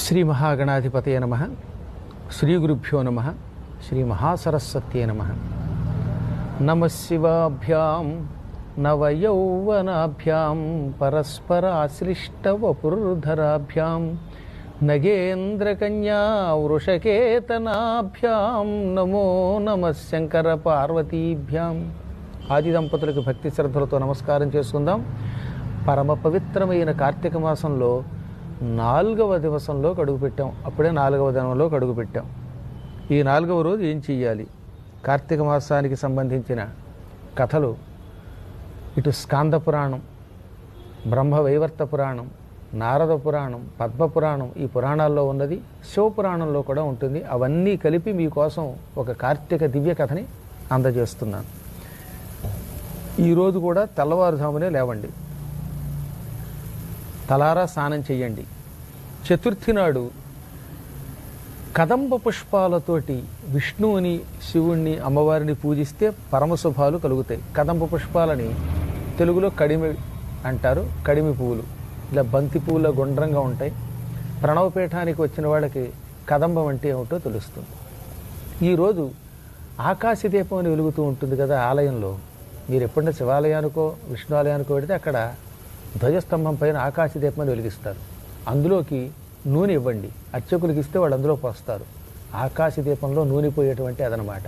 శ్రీ మహాగణాధిపతయ నమ. శ్రీ గురుభ్యో నమ. శ్రీ మహాసరస్వత్యే నమ. నమ శివాభ్యాం నవయౌవనాభ్యాం పరస్పరాశ్లిష్టవపుర్ధరాభ్యాం నగేంద్రకన్యా వృషకేతనాభ్యాం నమో నమ శంకర పార్వతీభ్యాం. ఆది దంపతులకు భక్తి శ్రద్ధలతో నమస్కారం చేసుకుందాం. పరమ పవిత్రమైన కార్తీక మాసంలో నాలుగవ దివసంలో కడుగు పెట్టాం. అప్పుడే నాలుగవ దినంలో కడుగు పెట్టాం. ఈ నాలుగవ రోజు ఏం చెయ్యాలి? కార్తీక మాసానికి సంబంధించిన కథలు ఇటు స్కాంద పురాణం బ్రహ్మ వైవర్త పురాణం నారద పురాణం పద్మ పురాణం ఈ పురాణాల్లో ఉన్నది శివపురాణంలో కూడా ఉంటుంది. అవన్నీ కలిపి మీకోసం ఒక కార్తీక దివ్య కథని అందజేస్తున్నాను. ఈరోజు కూడా తెల్లవారుజామునే లేవండి. తలారా స్నానం చెయ్యండి. చతుర్థి నాడు కదంబ పుష్పాలతోటి విష్ణువుని శివుణ్ణి అమ్మవారిని పూజిస్తే పరమశుభాలు కలుగుతాయి. కదంబ పుష్పాలని తెలుగులో కడిమి అంటారు కడిమి పువ్వులు. ఇలా బంతి పువ్వుల గుండ్రంగా ఉంటాయి. ప్రణవపీఠానికి వచ్చిన వాళ్ళకి కదంబం అంటే ఏమిటో తెలుస్తుంది. ఈరోజు ఆకాశ దీపం అని వెలుగుతూ ఉంటుంది కదా ఆలయంలో. మీరు ఎప్పుడైనా శివాలయానికో విష్ణు ఆలయానికో వెడితే అక్కడ ధ్వజస్తంభం పైన ఆకాశ దీపాన్ని వెలిగిస్తారు. అందులోకి నూనె ఇవ్వండి. అర్చకులకు ఇస్తే వాళ్ళు అందులో పోస్తారు. ఆకాశ దీపంలో నూనె పోయేటువంటి అదనమాట.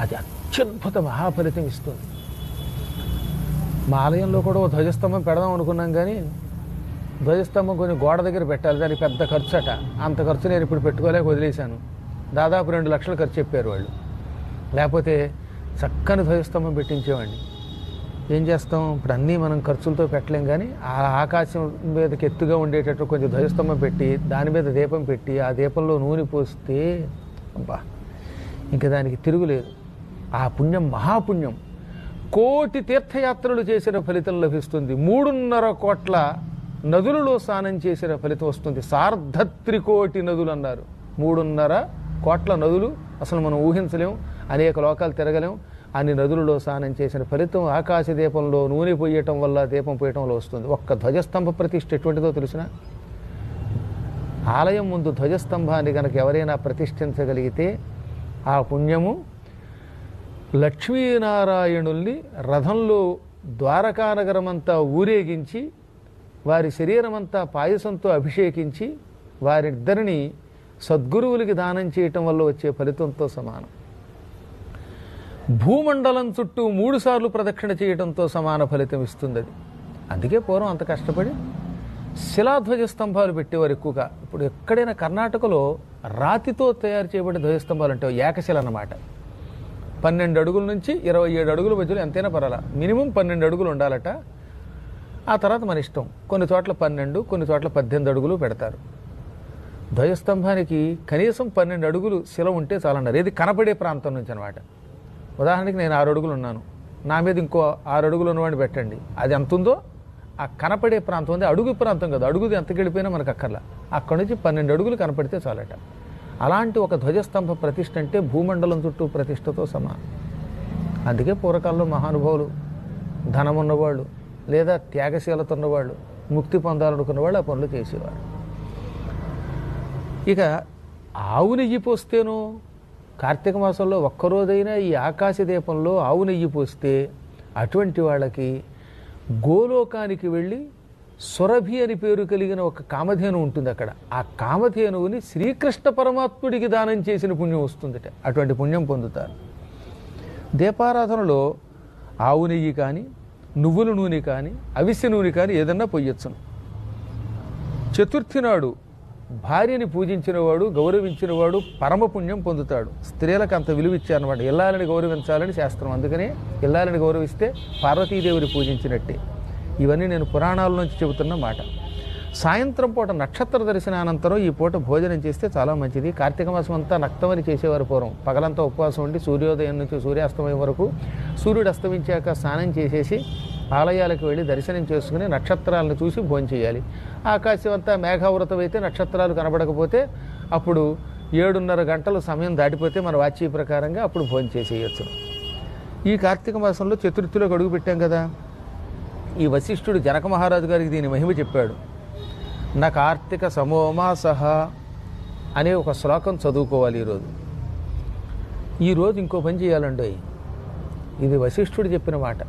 అది అత్యద్భుత మహాఫలితం ఇస్తుంది. మా ఆలయంలో కూడా ఓ ధ్వజస్తంభం పెడదాం అనుకున్నాం కానీ ధ్వజస్తంభం కొన్ని గోడ దగ్గర పెట్టాలి. దానికి పెద్ద ఖర్చు అట అంత ఖర్చు నేను ఇప్పుడు పెట్టుకోలేక వదిలేశాను. దాదాపు రెండు లక్షలు ఖర్చు చెప్పారు వాళ్ళు. లేకపోతే చక్కని ధ్వజస్తంభం పెట్టించేవాడిని. ఏం చేస్తాం? ఇప్పుడు అన్నీ మనం ఖర్చులతో పెట్టలేం కానీ ఆ ఆకాశం మీదకి ఎత్తుగా ఉండేటట్టు కొంచెం ధ్వజస్తంభం పెట్టి దాని మీద దీపం పెట్టి ఆ దీపంలో నూనె పోస్తే అబ్బా! ఇంకా దానికి తిరుగులేదు. ఆ పుణ్యం మహాపుణ్యం. కోటి తీర్థయాత్రలు చేసిన ఫలితం లభిస్తుంది. మూడున్నర కోట్ల నదులలో స్నానం చేసిన ఫలితం వస్తుంది. సార్ధత్రికోటి నదులు అన్నారు. మూడున్నర కోట్ల నదులు అసలు మనం ఊహించలేం. అనేక లోకాలు తిరగలేం. అన్ని నదులలో స్నానం చేసిన ఫలితం ఆకాశ దీపంలో నూనె పోయటం వల్ల దీపం పోయటం వల్ల వస్తుంది. ఒక్క ధ్వజస్తంభ ప్రతిష్ఠ ఎటువంటిదో తెలిసిన? ఆలయం ముందు ధ్వజస్తంభాన్ని కనుక ఎవరైనా ప్రతిష్ఠించగలిగితే ఆ పుణ్యము లక్ష్మీనారాయణుల్ని రథంలో ద్వారకానగరమంతా ఊరేగించి వారి శరీరమంతా పాయసంతో అభిషేకించి వారిద్దరిని సద్గురువులకి దానం చేయటం వల్ల వచ్చే ఫలితంతో సమానం. భూమండలం చుట్టూ మూడుసార్లు ప్రదక్షిణ చేయడంతో సమాన ఫలితం ఇస్తుంది అది అందుకే పూర్వం అంత కష్టపడి శిలాధ్వజ స్తంభాలు పెట్టేవారు ఎక్కువగా. ఇప్పుడు ఎక్కడైనా కర్ణాటకలో రాతితో తయారు చేయబడిన ధ్వజస్తంభాలు అంటే ఏకశిల అన్నమాట. పన్నెండు అడుగుల నుంచి ఇరవై ఏడు అడుగుల మధ్యలో ఎంతైనా పర్వాలా. మినిమం పన్నెండు అడుగులు ఉండాలట. ఆ తర్వాత మన ఇష్టం. కొన్ని చోట్ల పన్నెండు కొన్ని చోట్ల పద్దెనిమిది అడుగులు పెడతారు. ధ్వజస్తంభానికి కనీసం పన్నెండు అడుగులు శిల ఉంటే చాలన్నారు. ఏది కనపడే ప్రాంతం నుంచి అనమాట ఉదాహరణకి నేను ఆరు అడుగులు ఉన్నాను. నా మీద ఇంకో ఆరు అడుగులు ఉన్నవాడిని పెట్టండి. అది ఎంత ఉందో ఆ కనపడే ప్రాంతం ఉంది. అడుగు ప్రాంతం కదా. అడుగుది ఎంత గడిపోయినా మనకు అక్కర్లా. అక్కడి నుంచి పన్నెండు అడుగులు కనపడితే చాలట. అలాంటి ఒక ధ్వజస్తంభ ప్రతిష్ట అంటే భూమండలం చుట్టూ ప్రతిష్టతో సమానం అందుకే పూర్వకాలంలో మహానుభావులు ధనం ఉన్నవాళ్ళు లేదా త్యాగశీలత ఉన్నవాళ్ళు ముక్తి పొందాలనుకున్న వాళ్ళు ఆ పనులు చేసేవారు. ఇక ఆవు నెయ్యి పోస్తేనో కార్తీక మాసంలో ఒక్కరోజైనా ఈ ఆకాశ దీపంలో ఆవు నెయ్యి పోస్తే అటువంటి వాళ్ళకి గోలోకానికి వెళ్ళి సురభి అని పేరు కలిగిన ఒక కామధేను ఉంటుంది అక్కడ. ఆ కామధేనువుని శ్రీకృష్ణ పరమాత్ముడికి దానం చేసిన పుణ్యం వస్తుందట. అటువంటి పుణ్యం పొందుతారు. దీపారాధనలో ఆవు నెయ్యి కానీ నువ్వుల నూనె కానీ అవిసె నూనె కానీ ఏదన్నా పొయ్యొచ్చును. చతుర్థి నాడు భార్యని పూజించినవాడు గౌరవించినవాడు పరమపుణ్యం పొందుతాడు. స్త్రీలకు అంత విలువ ఇచ్చారనమాట ఇల్లాలని గౌరవించాలని శాస్త్రం. అందుకనే ఇల్లాలని గౌరవిస్తే పార్వతీదేవిని పూజించినట్టే. ఇవన్నీ నేను పురాణాల నుంచి చెబుతున్న మాట. సాయంత్రం పూట నక్షత్ర దర్శనానంతరం ఈ పూట భోజనం చేస్తే చాలా మంచిది. కార్తీక మాసం అంతా నక్తమని చేసేవారు పూర్వం. పగలంతా ఉపవాసం ఉండి సూర్యోదయం నుంచి సూర్యాస్తమయం వరకు సూర్యుడు అస్తమించాక స్నానం చేసేసి ఆలయాలకు వెళ్ళి దర్శనం చేసుకుని నక్షత్రాలను చూసి భోంచేయాలి ఆకాశం అంతా మేఘావృతం అయితే నక్షత్రాలు కనబడకపోతే అప్పుడు ఏడున్నర గంటలు సమయం దాటిపోతే మన వాచ్య ప్రకారంగా అప్పుడు భోంచేసేయచ్చు ఈ కార్తీక మాసంలో చతుర్థిలోకి అడుగు పెట్టాం కదా. ఈ వశిష్ఠుడు జనక మహారాజు గారికి దీని మహిమ చెప్పాడు. నా కార్తీక సమోమాసహ అనే ఒక శ్లోకం చదువుకోవాలి ఈరోజు. ఈరోజు ఇంకో పని చేయాలండి ఇది వశిష్ఠుడు చెప్పిన మాట.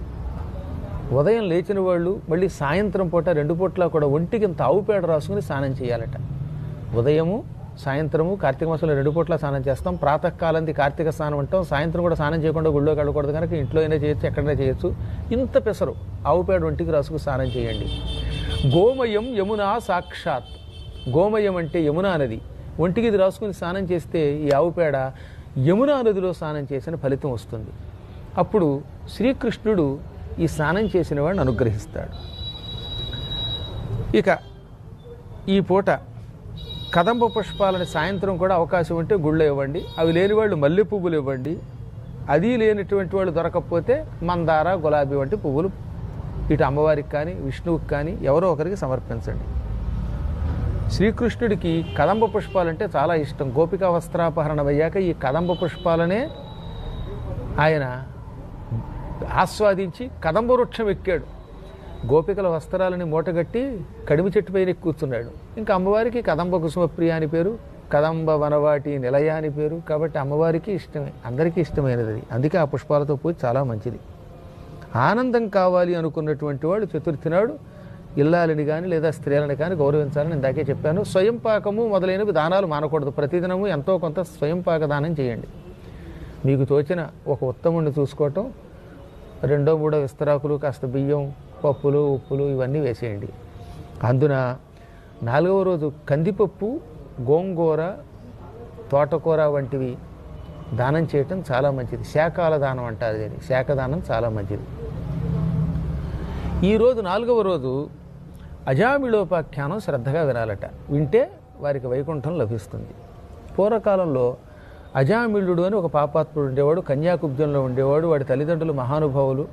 ఉదయం లేచిన వాళ్ళు మళ్ళీ సాయంత్రం పూట రెండు పూట్ల కూడా ఒంటికి ఇంత ఆవు పేడ రాసుకుని స్నానం చేయాలట. ఉదయము సాయంత్రము కార్తీక మాసంలో రెండు పూట్ల స్నానం చేస్తాం. ప్రాతకాలంది కార్తీక స్నానం అంటాం. సాయంత్రం కూడా స్నానం చేయకుండా గుళ్ళోకి వెళ్ళకూడదు కనుక ఇంట్లో అయినా చేయొచ్చు ఎక్కడైనా చేయొచ్చు. ఇంత పెసరు ఆవు పేడ ఒంటికి రాసుకు స్నానం చేయండి. గోమయం యమునా సాక్షాత్. గోమయం అంటే యమునా నది. ఒంటికి ఇది రాసుకుని స్నానం చేస్తే ఈ ఆవు పేడ యమునా నదిలో స్నానం చేసిన ఫలితం వస్తుంది. అప్పుడు శ్రీకృష్ణుడు ఈ స్నానం చేసిన వాడిని అనుగ్రహిస్తాడు. ఇక ఈ పూట కదంబ పుష్పాలని సాయంత్రం కూడా అవకాశం ఉంటే గుళ్ళు ఇవ్వండి. అవి లేని వాళ్ళు మల్లె పువ్వులు ఇవ్వండి. అది లేనటువంటి వాళ్ళు దొరకకపోతే మందార గులాబీ వంటి పువ్వులు ఇటు అమ్మవారికి కానీ విష్ణువుకి కానీ ఎవరో ఒకరికి సమర్పించండి. శ్రీకృష్ణుడికి కదంబ పుష్పాలంటే చాలా ఇష్టం. గోపికా వస్త్రాపహరణం అయ్యాక ఈ కదంబ పుష్పాలనే ఆయన ఆస్వాదించి కదంబ వృక్షం ఎక్కాడు. గోపికల వస్త్రాలని మూటగట్టి కడిమి చెట్టు పైన కూర్చున్నాడు. ఇంకా అమ్మవారికి కదంబ కుసుమప్రియ అని పేరు కదంబ వనవాటి నిలయ అని పేరు. కాబట్టి అమ్మవారికి ఇష్టమే అందరికీ ఇష్టమైనది అది. అందుకే ఆ పుష్పాలతో పూజ చాలా మంచిది. ఆనందం కావాలి అనుకున్నటువంటి వాడు చతుర్థి నాడు ఇల్లాలని కానీ లేదా స్త్రీలని కానీ గౌరవించాలని ఇందాకే చెప్పాను. స్వయం పాకము మొదలైనవి దానాలు మానకూడదు. ప్రతిదినము ఎంతో కొంత స్వయం పాక దానం చేయండి. మీకు తోచిన ఒక ఉత్తముడిని చూసుకోవటం రెండో మూడో విస్తరాకులు కాస్త బియ్యం పప్పులు ఉప్పులు ఇవన్నీ వేసేయండి. అందున నాలుగవ రోజు కందిపప్పు గోంగూర తోటకూర వంటివి దానం చేయటం చాలా మంచిది. శాఖాల దానం అంటారు దీన్ని. శాఖదానం చాలా మంచిది. ఈరోజు నాలుగవ రోజు అజామిళోపాఖ్యానం శ్రద్ధగా వినాలట. వింటే వారికి వైకుంఠం లభిస్తుంది. పూర్వకాలంలో అజామిళుడు అని ఒక పాపాత్ముడు ఉండేవాడు కన్యాకుబ్జంలో ఉండేవాడు వాడి తల్లిదండ్రులు మహానుభావులు.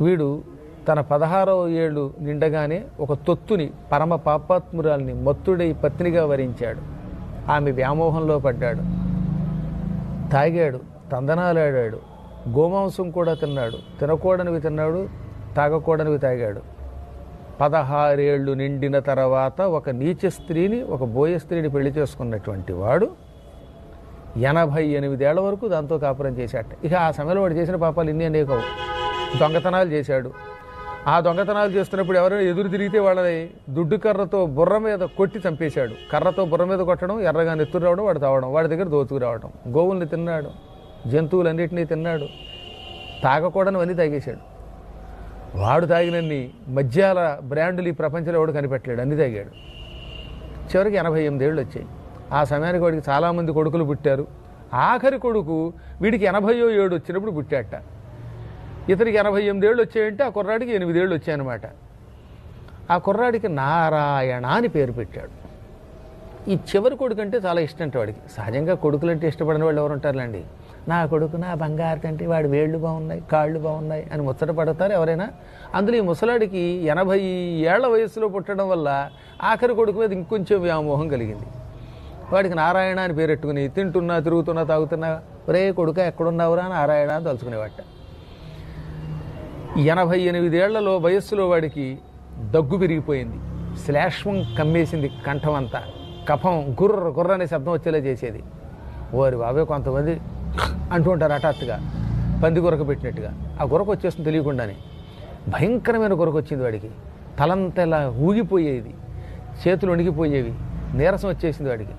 వీడు తన పదహారవ ఏళ్ళు నిండగానే ఒక తొత్తుని పరమ పాపాత్మురాల్ని మత్తుడై పత్నిగా వరించాడు. ఆమె వ్యామోహంలో పడ్డాడు. తాగాడు తందనాలాడాడు. గోమాంసం కూడా తిన్నాడు. తినకూడనివి తిన్నాడు తాగకూడనివి తాగాడు. పదహారేళ్ళు నిండిన తర్వాత ఒక నీచ స్త్రీని ఒక బోయ స్త్రీని పెళ్ళి చేసుకున్నటువంటి వాడు ఎనభై ఎనిమిదేళ్ళ వరకు దాంతో కాపురం చేశాట ఇక ఆ సమయంలో వాడు చేసిన పాపాలు ఇన్ని అనేకవు దొంగతనాలు చేశాడు. ఆ దొంగతనాలు చేస్తున్నప్పుడు ఎవరైనా ఎదురు తిరిగితే వాళ్ళని దుడ్డు కర్రతో బుర్ర మీద కొట్టి చంపేశాడు. కర్రతో బుర్ర మీద కొట్టడం ఎర్రగా నెత్తురు రావడం వాడు తావడం వాడి దగ్గర దోతుకు రావడం గోవుల్ని తిన్నాడు జంతువులన్నింటినీ తిన్నాడు తాగకూడనివన్నీ తాగేశాడు. వాడు తాగినన్ని మద్యాల బ్రాండ్లు ఈ ప్రపంచంలో ఎవడు కనిపెట్టలేడు అన్ని తాగాడు. చివరికి ఎనభై ఎనిమిది ఏళ్ళు వచ్చాయి. ఆ సమయానికి వాడికి చాలామంది కొడుకులు పుట్టారు. ఆఖరి కొడుకు వీడికి ఎనభయో ఏడు వచ్చినప్పుడు పుట్టాట. ఇతనికి ఎనభై ఎనిమిది ఏళ్ళు వచ్చాయంటే ఆ కుర్రాడికి ఎనిమిదేళ్ళు వచ్చాయన్నమాట. ఆ కుర్రాడికి నారాయణ అని పేరు పెట్టాడు. ఈ చివరి కొడుకు అంటే చాలా ఇష్టం అంటే వాడికి. సహజంగా కొడుకులంటే ఇష్టపడిన వాళ్ళు ఎవరు ఉంటారులేండి. నా కొడుకు నా బంగారు కంటే వాడి వేళ్ళు బాగున్నాయి కాళ్ళు బాగున్నాయి అని ముచ్చట పడతారు ఎవరైనా. అందులో ఈ ముసలాడికి ఎనభై ఏళ్ళ వయసులో పుట్టడం వల్ల ఆఖరి కొడుకు మీద ఇంకొంచెం వ్యామోహం కలిగింది. వాడికి నారాయణ అని పేరెట్టుకుని తింటున్నా తిరుగుతున్నా తాగుతున్నా ఒరే కొడుక ఎక్కడున్నావురా నారాయణ అని తలుచుకునేవాట ఎనభై ఎనిమిదేళ్ళలో వయస్సులో వాడికి దగ్గు పెరిగిపోయింది శ్లేష్మం కమ్మేసింది కంఠం అంతా కఫం గుర్ర గుర్ర అనే శబ్దం వచ్చేలా చేసేది. ఓరి బాబే కొంతమంది అంటూ ఉంటారు హఠాత్తుగా. పంది గురక పెట్టినట్టుగా. ఆ గురక వచ్చేస్తుంది తెలియకుండానే. భయంకరమైన గురక వచ్చింది వాడికి. తలంతలా ఊగిపోయేది. చేతులు వణిగిపోయేవి నీరసం వచ్చేసింది వాడికి.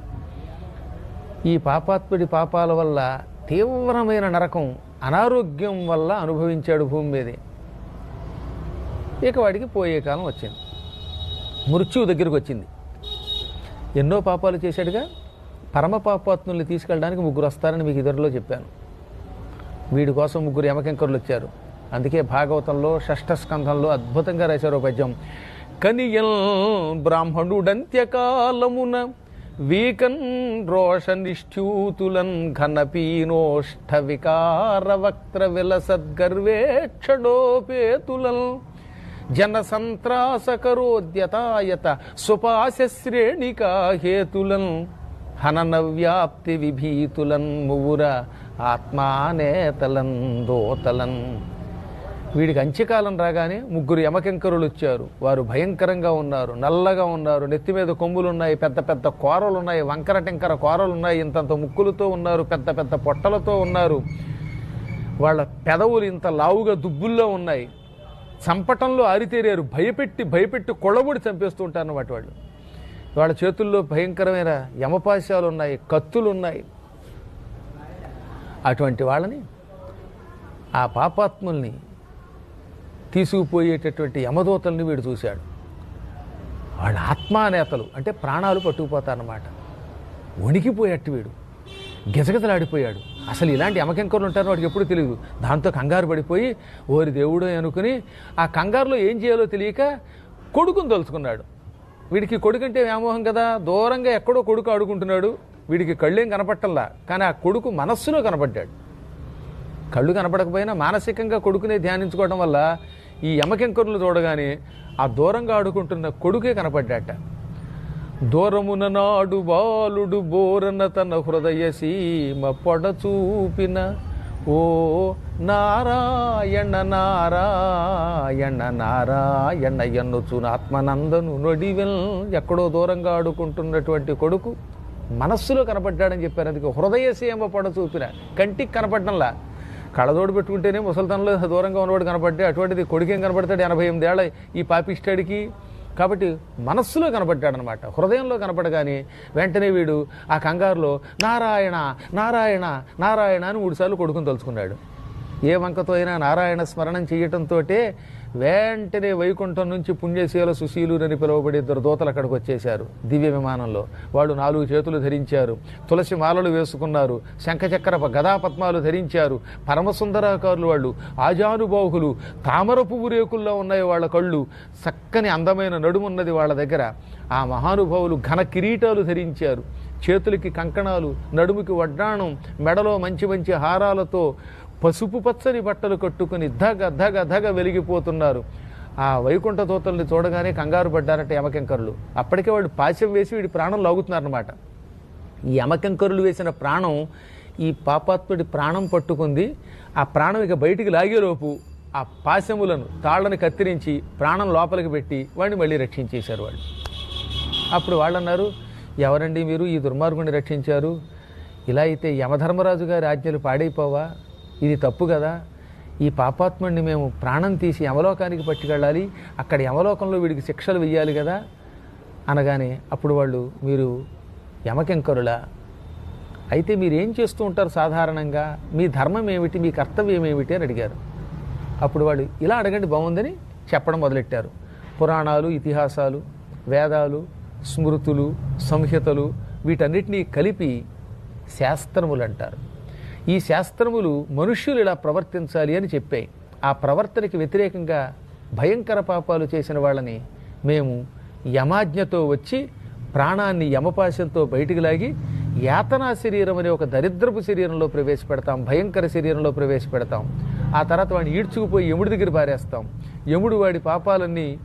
ఈ పాపాత్ముడి పాపాల వల్ల తీవ్రమైన నరకం అనారోగ్యం వల్ల అనుభవించాడు భూమి మీదే. ఇక వాడికి పోయే కాలం వచ్చింది. మృత్యువు దగ్గరికి వచ్చింది. ఎన్నో పాపాలు చేశాడుగా. పరమ పాపాత్ముల్ని తీసుకెళ్ళడానికి ముగ్గురు వస్తారని మీకు ఇద్దరిలో చెప్పాను. వీడి కోసం ముగ్గురు యమకింకరులు వచ్చారు. అందుకే భాగవతంలో షష్ఠస్కంధంలో అద్భుతంగా రాశారు పద్యం కనియల్ బ్రాహ్మణుడంత్యకాలమున వీకన్ రోషనిష్ట్యూతులన్ ఘనపీనోష్ఠ వికార వక్త్ర విలసద్గర్వేక్షడోపేతులన్ జనసంత్రాసకరోద్యతాయత సంత్రాసకరోద్యతాయత హేతులన్ హనన వ్యాప్తి విభీతులన్ మువుర ఆత్మానేతలన్ దోతలన్ వీడికి అంత్యకాలం రాగానే ముగ్గురు యమకింకరులు వచ్చారు. వారు భయంకరంగా ఉన్నారు. నల్లగా ఉన్నారు. నెత్తి మీద కొమ్ములు ఉన్నాయి పెద్ద పెద్ద కోరలు ఉన్నాయి వంకర టెంకర కోరలు ఉన్నాయి ఇంతంత ముక్కులతో ఉన్నారు. పెద్ద పెద్ద పొట్టలతో ఉన్నారు. వాళ్ళ పెదవులు ఇంత లావుగా దుబ్బుల్లో ఉన్నాయి. చంపటంలో ఆరితేరారు. భయపెట్టి భయపెట్టి కొళ్ళబొడి చంపేస్తూ ఉంటారు అన్నమాట వాళ్ళు. వాళ్ళ చేతుల్లో భయంకరమైన యమపాశాలు ఉన్నాయి కత్తులు ఉన్నాయి అటువంటి వాళ్ళని ఆ పాపాత్ముల్ని తీసుకుపోయేటటువంటి యమదూతల్ని వీడు చూశాడు. వాళ్ళ ఆత్మానేతలు అంటే ప్రాణాలు పట్టుకుపోతారన్నమాట. వణికిపోయేట్టు వీడు. గిజగిజలాడిపోయాడు. అసలు ఇలాంటి యమకెంకర్లు ఉంటారో వాడికి ఎప్పుడు తెలియదు దాంతో కంగారు పడిపోయి ఓరి దేవుడు అనుకుని ఆ కంగారులో ఏం చేయాలో తెలియక కొడుకుని తలుచుకున్నాడు. వీడికి కొడుకుంటే వ్యామోహం కదా దూరంగా ఎక్కడో కొడుకు ఆడుకుంటున్నాడు. వీడికి కళ్ళేం కనపట్టల్లా కానీ ఆ కొడుకు మనస్సులో కనపడ్డాడు. కళ్ళు కనపడకపోయినా మానసికంగా కొడుకునే ధ్యానించుకోవడం వల్ల ఈ యమకెంకరులు చూడగానే ఆ దూరంగా ఆడుకుంటున్న కొడుకే కనపడ్డాట. దూరమున నాడు బాలుడు బోరన తన హృదయ సీమ పొడ చూపిన ఓ నారాయణ నారాయణ నారాయణ ఎన్నుచున ఆత్మనందను నొడివెల్ ఎక్కడో దూరంగా ఆడుకుంటున్నటువంటి కొడుకు మనస్సులో కనపడ్డాడని చెప్పారు. అందుకే హృదయ సీమ పొడ చూపిన కంటికి కనపడడంలా. కళ్ళజోడు పెట్టుకుంటేనే ముసలితనంలో దూరంగా ఉన్నవాడు కనపడ్డే అటువంటిది కొడుకేం కనపడతాడు? ఎనభై ఎనిమిదేళ్ళ ఈ పాపిష్టాడికి. కాబట్టి మనస్సులో కనపడ్డాడనమాట. హృదయంలో కనపడగానే వెంటనే వీడు ఆ కంగారులో నారాయణ నారాయణ నారాయణ అని మూడుసార్లు కొడుకుని తలుచుకున్నాడు. ఏ వంకతో అయినా నారాయణ స్మరణం చేయటంతో వెంటనే వైకుంఠం నుంచి పుణ్యశీల సుశీలురని పిలువబడే ఇద్దరు దూతలు అక్కడికి వచ్చేశారు. దివ్య విమానంలో. వాళ్ళు నాలుగు చేతులు ధరించారు. తులసి మాలలు వేసుకున్నారు. శంఖచక్ర గదాపద్మాలు ధరించారు. పరమసుందరాకారులు వాళ్ళు. ఆజానుబాహులు. తామర పువ్వు రేకుల్లో ఉన్నాయి వాళ్ళ కళ్ళు. చక్కని అందమైన నడుమున్నది వాళ్ళ దగ్గర. ఆ మహానుభావులు ఘన కిరీటాలు ధరించారు. చేతులకి కంకణాలు నడుముకి వడ్డాణం మెడలో మంచి మంచి హారాలతో పసుపు పచ్చని బట్టలు కట్టుకుని ధగ ధగ ధగ వెలిగిపోతున్నారు. ఆ వైకుంఠ తోతల్ని చూడగానే కంగారు పడ్డారట యమకెంకరులు. అప్పటికే వాడు పాశం వేసి వీడి ప్రాణం లాగుతున్నారనమాట ఈ యమకెంకరులు వేసిన ప్రాణం ఈ పాపాత్ముడి ప్రాణం పట్టుకుంది. ఆ ప్రాణం ఇక బయటికి లాగేలోపు ఆ పాశములను తాళ్ళని కత్తిరించి ప్రాణం లోపలికి పెట్టి వాడిని మళ్ళీ రక్షించేశారు వాళ్ళు. అప్పుడు వాళ్ళు అన్నారు ఎవరండి మీరు? ఈ దుర్మార్గుని రక్షించారు. ఇలా అయితే యమధర్మరాజు గారి ఆజ్ఞలు పాడైపోవా? ఇది తప్పు కదా? ఈ పాపాత్ముడిని మేము ప్రాణం తీసి యమలోకానికి పట్టుకెళ్ళాలి. అక్కడ యమలోకంలో వీడికి శిక్షలు వెయ్యాలి కదా? అనగానే అప్పుడు వాళ్ళు మీరు యమకెంకరులా? అయితే మీరు ఏం చేస్తూ ఉంటారు సాధారణంగా? మీ ధర్మం ఏమిటి? మీ కర్తవ్యం ఏమిటి? అని అడిగారు. అప్పుడు వాళ్ళు ఇలా అడగండి బాగుందని చెప్పడం మొదలెట్టారు. పురాణాలు ఇతిహాసాలు వేదాలు స్మృతులు సంహితలు వీటన్నిటినీ కలిపి శాస్త్రములు అంటారు ఈ శాస్త్రములు మనుష్యులు ఇలా ప్రవర్తించాలి అని చెప్పాయి ఆ ప్రవర్తనకి వ్యతిరేకంగా భయంకర పాపాలు చేసిన వాళ్ళని మేము యమాజ్ఞతో వచ్చి ప్రాణాన్ని యమపాశంతో బయటికి లాగి యాతనా శరీరం అనే ఒక దరిద్రపు శరీరంలో ప్రవేశపెడతాం భయంకర శరీరంలో ప్రవేశపెడతాం. ఆ తర్వాత వాడిని ఈడ్చుకుపోయి యముడి దగ్గర పారేస్తాం. యముడు వాడి పాపాలన్నీ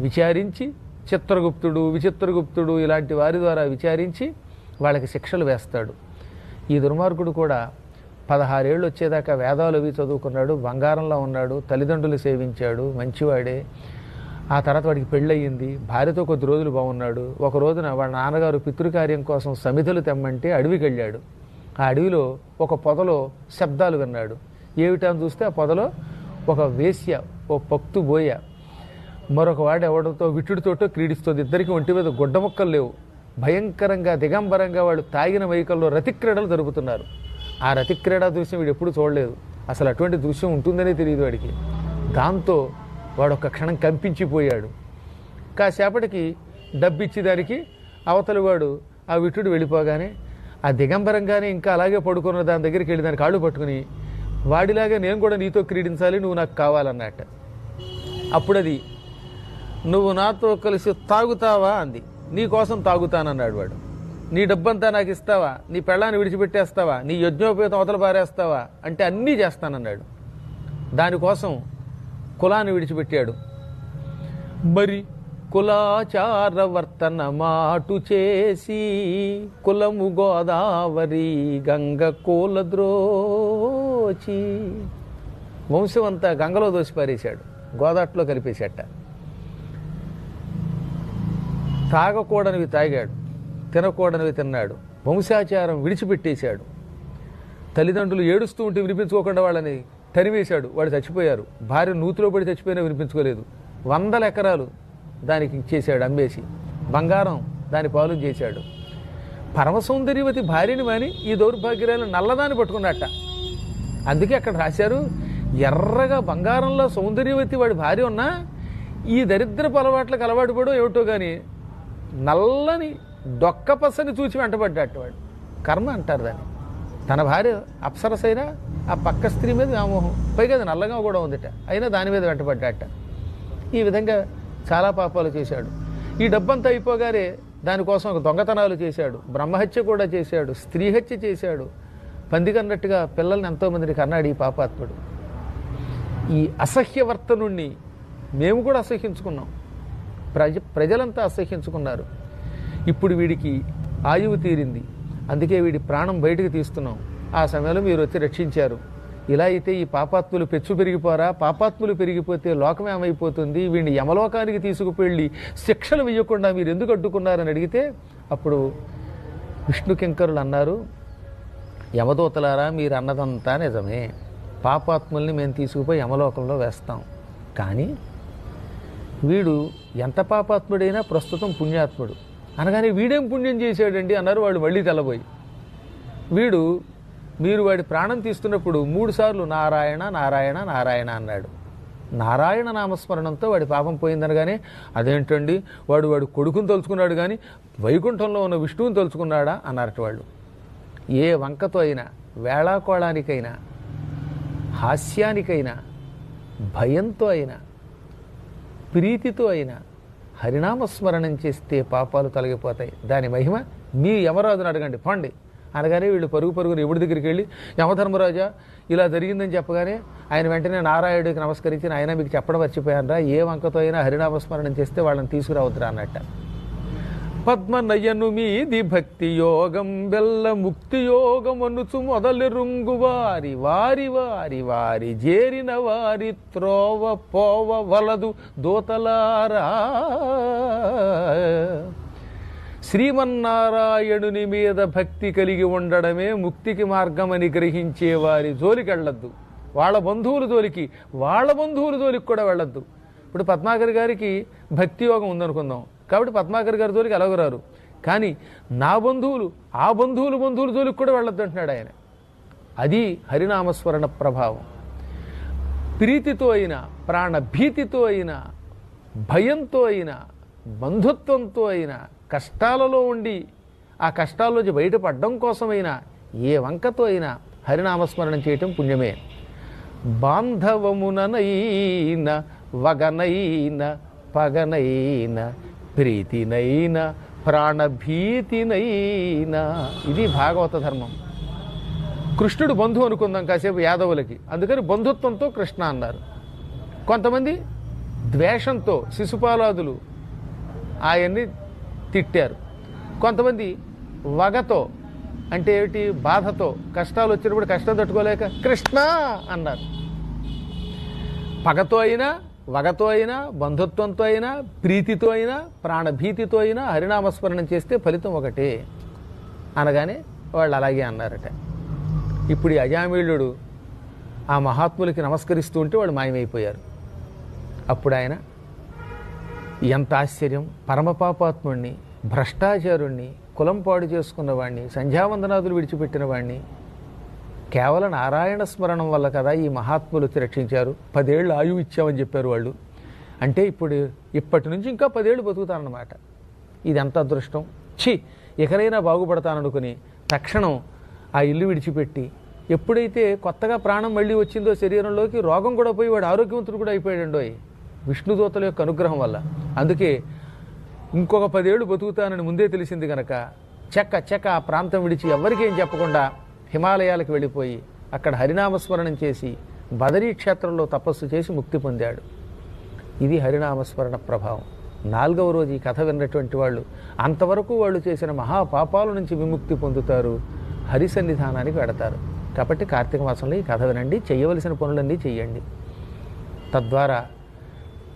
విచారించి చిత్రగుప్తుడు విచిత్రగుప్తుడు ఇలాంటి వారి ద్వారా విచారించి వాళ్ళకి శిక్షలు వేస్తాడు. ఈ దుర్మార్గుడు కూడా పదహారేళ్ళు వచ్చేదాకా వేదాలు అవి చదువుకున్నాడు బంగారంలో ఉన్నాడు తల్లిదండ్రులు సేవించాడు మంచివాడే. ఆ తర్వాత వాడికి పెళ్ళయింది భార్యతో కొద్ది రోజులు బాగున్నాడు ఒక రోజున వాడి నాన్నగారు పితృకార్యం కోసం సమిధలు తెమ్మంటే అడవికి వెళ్ళాడు ఆ అడవిలో ఒక పొదలో శబ్దాలు విన్నాడు. ఏమిటని చూస్తే ఆ పొదలో ఒక వేశ్య ఓ పక్తు బోయ. మరొక వాడు ఎవడంతో విట్టుడితోటో క్రీడిస్తుంది. ఇద్దరికి ఒంటి మీద గుడ్డ ముక్కలు లేవు. భయంకరంగా దిగంబరంగా వాళ్ళు తాగిన వైకల్లో రతిక్రీడలు జరుపుతున్నారు. ఆ రతిక్రీడా దృశ్యం వీడు ఎప్పుడు చూడలేదు. అసలు అటువంటి దృశ్యం ఉంటుందనే తెలియదు వాడికి. దాంతో వాడు ఒక క్షణం కంపించిపోయాడు. కాసేపటికి డబ్బిచ్చి దానికి అవతలి వాడు ఆ విట్టుడు వెళ్ళిపోగానే ఆ దిగంబరంగానే ఇంకా అలాగే పడుకున్న దాని దగ్గరికి వెళ్ళి దాని కాళ్ళు పట్టుకుని వాడిలాగా నేను కూడా నీతో క్రీడించాలి నువ్వు నాకు కావాలన్నట్ట. అప్పుడది నువ్వు నాతో కలిసి తాగుతావా? అంది. నీ కోసం తాగుతానన్నాడు వాడు. నీ డబ్బంతా నాకు ఇస్తావా? నీ పెళ్ళాన్ని విడిచిపెట్టేస్తావా? నీ యజ్ఞోపేతం అవతల పారేస్తావా? అంటే అన్నీ చేస్తానన్నాడు. దానికోసం కులాన్ని విడిచిపెట్టాడు. మరి కులాచారవర్తన మాటు చేసి కులము గోదావరి గంగ కూలద్రోచి వంశం అంతా గంగలో దోసి పారేశాడు. గోదాట్లో కలిపేశాట. తాగకూడనివి తాగాడు. తినకూడనివి తిన్నాడు. వంశాచారం విడిచిపెట్టేశాడు. తల్లిదండ్రులు ఏడుస్తూ ఉంటే వినిపించుకోకుండా వాళ్ళని తరివేశాడు వాడు చచ్చిపోయారు. భార్య నూతిలో పడి చచ్చిపోయినా వినిపించుకోలేదు. వందల ఎకరాలు దానికి ఇచ్చేశాడు అమ్మేసి. బంగారం దాని పాలు చేశాడు. పరమసౌందర్యవతి భార్యని మాని ఈ దౌర్భాగ్యాలను నల్లదాన్ని పట్టుకున్నట్ట. అందుకే అక్కడ రాశారు ఎర్రగా బంగారంలో సౌందర్యవతి వాడి భార్య ఉన్నా ఈ దరిద్రపు అలవాట్లకు అలవాటు పడో ఏమిటో కానీ నల్లని డొక్క పసని చూచి వెంటబడ్డాట వాడు. కర్మ అంటారు దాన్ని. తన భార్య అప్సరసైనా ఆ పక్క స్త్రీ మీద వ్యామోహం. పైగా అది నల్లగా కూడా ఉందిట. అయినా దాని మీద వెంటబడ్డాట. ఈ విధంగా చాలా పాపాలు చేశాడు. ఈ డబ్బంతా అయిపోగానే దానికోసం ఒక దొంగతనాలు చేశాడు. బ్రహ్మహత్య కూడా చేశాడు. స్త్రీ హత్య చేశాడు. పందికన్నట్టుగా పిల్లల్ని ఎంతోమందిని కన్నాడు ఈ పాపాత్ముడు. ఈ అసహ్యవర్తనుణ్ణి మేము కూడా అసహ్యించుకున్నాం. ప్రజ ప్రజలంతా అసహ్యించుకున్నారు. ఇప్పుడు వీడికి ఆయువు తీరింది. అందుకే వీడి ప్రాణం బయటకు తీస్తున్నాం. ఆ సమయంలో మీరు వచ్చి రక్షించారు. ఇలా అయితే ఈ పాపాత్ములు పెచ్చు పెరిగిపోరా? పాపాత్ములు పెరిగిపోతే లోకం ఏమైపోతుంది? వీడిని యమలోకానికి తీసుకుపెళ్ళి శిక్షలు వేయకుండా మీరు ఎందుకు అడ్డుకున్నారని అడిగితే అప్పుడు విష్ణు కింకరులు అన్నారు యమదూతలారా మీరు అన్నదంతా నిజమే. పాపాత్ముల్ని మేము తీసుకుపోయి యమలోకంలో వేస్తాం. కానీ వీడు ఎంత పాపాత్ముడైనా ప్రస్తుతం పుణ్యాత్ముడు. అనగానే వీడేం పుణ్యం చేశాడండి అన్నారు వాళ్ళు మళ్ళీ తెల్లబోయి. వీడు మీరు వాడి ప్రాణం తీస్తున్నప్పుడు మూడుసార్లు నారాయణ నారాయణ నారాయణ అన్నాడు. నారాయణ నామస్మరణంతో వాడి పాపం పోయిందనగానే అదేంటండి? వాడు వాడు కొడుకుని తలుచుకున్నాడు కానీ వైకుంఠంలో ఉన్న విష్ణువుని తలుచుకున్నాడా? అన్నారట వాళ్ళు. ఏ వంకతో అయినా వేళాకోళానికైనా హాస్యానికైనా భయంతో అయినా ప్రీతితో అయినా హరినామస్మరణం చేస్తే పాపాలు తొలగిపోతాయి. దాని మహిమ మీ యమరాజును అడగండి. పండి. అనగానే వీళ్ళు పరుగు పరుగురు ఎవడి దగ్గరికి వెళ్ళి యమధర్మరాజా ఇలా జరిగిందని చెప్పగానే ఆయన వెంటనే నారాయణుడికి నమస్కరించి ఆయన మీకు చెప్పడం మర్చిపోయానరా. ఏ వంకతో అయినా హరినామస్మరణం చేస్తే వాళ్ళని తీసుకురావద్దురా అన్నట్ట. పద్మనయను మీది భక్తి యోగం బెల్ల ముక్తి యోగం అనుచు మొదలెరుంగు వారి వారి వారి వారి జేరిన వారి త్రోవ పోవ వలదు దూతలారా. శ్రీమన్నారాయణుని మీద భక్తి కలిగి ఉండడమే ముక్తికి మార్గమని గ్రహించే వారి జోలికి వెళ్ళద్దు వాళ్ళ బంధువుల జోలికి వాళ్ళ బంధువుల జోలికి కూడా వెళ్ళద్దు. ఇప్పుడు పద్మాకర్ గారికి భక్తి యోగం ఉందనుకుందాం. కాబట్టి పద్మాకర్ గారి జోలికి ఎలాగరారు కానీ నా బంధువులు ఆ బంధువులు బంధువుల జోలికి కూడా వెళ్ళొద్దు అంటున్నాడు ఆయన. అది హరినామస్మరణ ప్రభావం. ప్రీతితో అయినా ప్రాణభీతితో అయినా భయంతో అయినా బంధుత్వంతో అయినా కష్టాలలో ఉండి ఆ కష్టాల్లోంచి బయటపడడం కోసమైనా ఏ వంకతో అయినా హరినామస్మరణం చేయటం పుణ్యమే. బాంధవముననైన వగనైన పగనైన ప్రీతినైన ప్రాణభీతినైన. ఇది భాగవత ధర్మం. కృష్ణుడు బంధువు అనుకుందాం కాసేపు యాదవులకి. అందుకని బంధుత్వంతో కృష్ణ అన్నారు. కొంతమంది ద్వేషంతో శిశుపాలాదులు ఆయన్ని తిట్టారు. కొంతమంది వగతో అంటే ఏమిటి బాధతో కష్టాలు వచ్చినప్పుడు కష్టం తట్టుకోలేక కృష్ణ అన్నారు. పగతో అయినా వగతో అయినా బంధుత్వంతో అయినా ప్రీతితో అయినా ప్రాణభీతితో అయినా హరినామస్మరణం చేస్తే ఫలితం ఒకటే. అనగానే వాళ్ళు అలాగే అన్నారట. ఇప్పుడు ఈ అజామీళుడు ఆ మహాత్ములకి నమస్కరిస్తూ ఉంటే వాళ్ళు మాయమైపోయారు. అప్పుడు ఆయన ఎంత ఆశ్చర్యం. పరమపాపాత్ముణ్ణి భ్రష్టాచారుణ్ణి కులం పాడు చేసుకున్న వాడిని సంధ్యావందనాదులు విడిచిపెట్టిన వాడిని కేవలం నారాయణ స్మరణం వల్ల కదా ఈ మహాత్ములు రక్షించారు. పదేళ్ళు ఆయువు ఇచ్చామని చెప్పారు వాళ్ళు. అంటే ఇప్పుడు ఇప్పటి నుంచి ఇంకా పదేళ్ళు బతుకుతానన్నమాట ఇది ఎంత అదృష్టం. ఛీ! ఎకరైనా బాగుపడతాననుకుని తక్షణం ఆ ఇల్లు విడిచిపెట్టి ఎప్పుడైతే కొత్తగా ప్రాణం మళ్ళీ వచ్చిందో శరీరంలోకి రోగం కూడా పోయి వాడు ఆరోగ్యవంతుడు కూడా అయిపోయాడండోయ్ విష్ణుదూతల యొక్క అనుగ్రహం వల్ల. అందుకే ఇంకొక పదేళ్ళు బతుకుతానని ముందే తెలిసింది కనుక చెక్క చెక్క ఆ ప్రాంతం విడిచి ఎవరికీ చెప్పకుండా హిమాలయాలకు వెళ్ళిపోయి అక్కడ హరినామస్మరణం చేసి బదరీ క్షేత్రంలో తపస్సు చేసి ముక్తి పొందాడు. ఇది హరినామస్మరణ ప్రభావం. నాలుగవ రోజు ఈ కథ విన్నటువంటి వాళ్ళు అంతవరకు వాళ్ళు చేసిన మహాపాపాల నుంచి విముక్తి పొందుతారు హరి సన్నిధానానికి వెడతారు. కాబట్టి కార్తీక మాసంలో ఈ కథ వినండి చేయవలసిన పనులన్నీ చేయండి. తద్వారా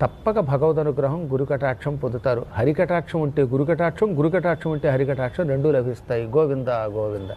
తప్పక భగవద్ అనుగ్రహం గురుకటాక్షం పొందుతారు. హరికటాక్షం ఉంటే గురుకటాక్షం గురుకటాక్షం ఉంటే హరికటాక్షం రెండూ లభిస్తాయి. గోవింద గోవింద.